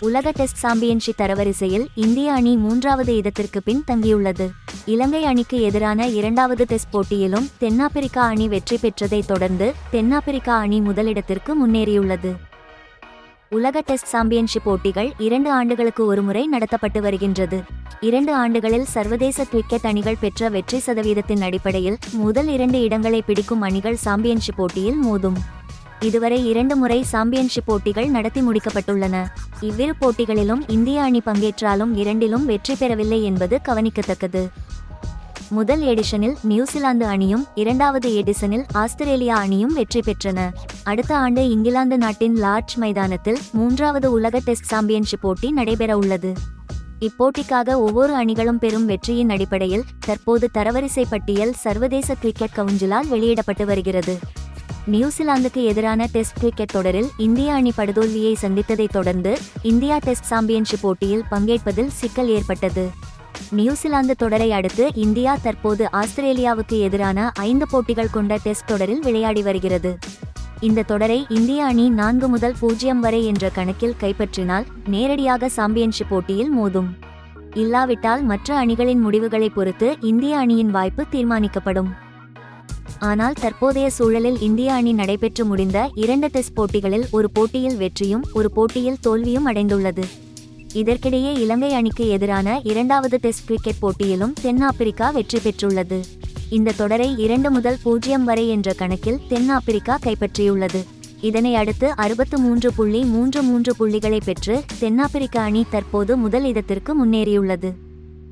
உலக test championship தரவரிசையில் இந்திய அணி மூன்றாவது இடத்திற்கு பின் தங்கியுள்ளது. இலங்கை அணிக்கு எதிரான இரண்டாவது டெஸ்ட் போட்டியிலும் தென்னாப்பிரிக்கா அணி வெற்றி பெற்றதைத் தொடர்ந்து தென்னாப்பிரிக்கா அணி முதலிடத்திற்கு முன்னேறியுள்ளது. உலக டெஸ்ட் சாம்பியன்ஷிப் போட்டிகள் இரண்டு ஆண்டுகளுக்கு ஒருமுறை நடத்தப்பட்டு வருகின்றது. இரண்டு ஆண்டுகளில் சர்வதேச கிரிக்கெட் அணிகள் பெற்ற வெற்றி சதவீதத்தின் அடிப்படையில் முதல் இரண்டு இடங்களை பிடிக்கும் அணிகள் சாம்பியன்ஷிப் போட்டியில் மோதும். இதுவரை இரண்டு முறை சாம்பியன்ஷிப் போட்டிகள் நடத்தி முடிக்கப்பட்டுள்ளன. இவ்விரு போட்டிகளிலும் இந்திய அணி பங்கேற்றாலும் இரண்டிலும் வெற்றி பெறவில்லை என்பது கவனிக்கத்தக்கது. முதல் எடிஷனில் நியூசிலாந்து அணியும் இரண்டாவது எடிஷனில் ஆஸ்திரேலியா அணியும் வெற்றி பெற்றன. அடுத்த ஆண்டு இங்கிலாந்து நாட்டின் லார்ஜ் மைதானத்தில் மூன்றாவது உலக டெஸ்ட் சாம்பியன்ஷிப் போட்டி நடைபெற உள்ளது. இப்போட்டிக்காக ஒவ்வொரு அணிகளும் பெறும் வெற்றியின் அடிப்படையில் தற்போது தரவரிசை பட்டியல் சர்வதேச கிரிக்கெட் கவுன்சிலால் வெளியிடப்பட்டு வருகிறது. நியூசிலாந்துக்கு எதிரான டெஸ்ட் கிரிக்கெட் தொடரில் இந்திய அணி படுதோல்வியை சந்தித்ததைத் தொடர்ந்து இந்தியா டெஸ்ட் சாம்பியன்ஷிப் போட்டியில் பங்கேற்பதில் சிக்கல் ஏற்பட்டது. நியூசிலாந்து தொடரை அடுத்து இந்தியா தற்போது ஆஸ்திரேலியாவுக்கு எதிரான ஐந்து போட்டிகள் கொண்ட டெஸ்ட் தொடரில் விளையாடி வருகிறது. இந்த தொடரை இந்திய அணி நான்கு முதல் பூஜ்ஜியம் வரை என்ற கணக்கில் கைப்பற்றினால் நேரடியாக சாம்பியன்ஷிப் போட்டியில் மோதும். இல்லாவிட்டால் மற்ற அணிகளின் முடிவுகளை பொறுத்து இந்திய அணியின் வாய்ப்பு தீர்மானிக்கப்படும். ஆனால் தற்போதைய சூழலில் இந்திய அணி நடைபெற்று முடிந்த இரண்டு டெஸ்ட் போட்டிகளில் ஒரு போட்டியில் வெற்றியும் ஒரு போட்டியில் தோல்வியும் அடைந்துள்ளது. இதற்கிடையே இலங்கை அணிக்கு எதிரான இரண்டாவது டெஸ்ட் கிரிக்கெட் போட்டியிலும் தென்னாப்பிரிக்கா வெற்றி பெற்றுள்ளது. இந்த தொடரை இரண்டு முதல் பூஜ்ஜியம் வரை என்ற கணக்கில் தென்னாப்பிரிக்கா கைப்பற்றியுள்ளது. இதனை அடுத்து அறுபத்து மூன்று புள்ளி மூன்று மூன்று புள்ளிகளை பெற்று தென்னாப்பிரிக்க அணி தற்போது முதல் இடத்திற்கு முன்னேறியுள்ளது.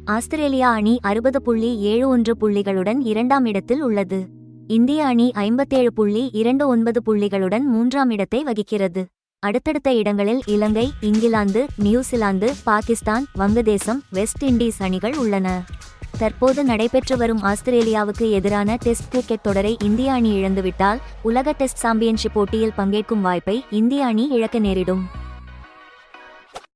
ஆஸ்திரேலியா அணி அறுபது புள்ளி ஏழு ஒன்று புள்ளிகளுடன் இரண்டாம் இடத்தில் உள்ளது. இந்திய அணி ஐம்பத்தேழு புள்ளி இரண்டு ஒன்பது புள்ளிகளுடன் மூன்றாம் இடத்தை வகிக்கிறது. அடுத்தடுத்த இடங்களில் இலங்கை இங்கிலாந்து நியூசிலாந்து பாகிஸ்தான் வங்கதேசம் வெஸ்ட் இண்டீஸ் அணிகள் உள்ளன. தற்போது நடைபெற்று வரும் ஆஸ்திரேலியாவுக்கு எதிரான டெஸ்ட் கிரிக்கெட் தொடரை இந்திய அணி இழந்துவிட்டால் உலக டெஸ்ட் சாம்பியன்ஷிப் போட்டியில் பங்கேற்கும் வாய்ப்பை இந்திய அணி இழக்க நேரிடும்.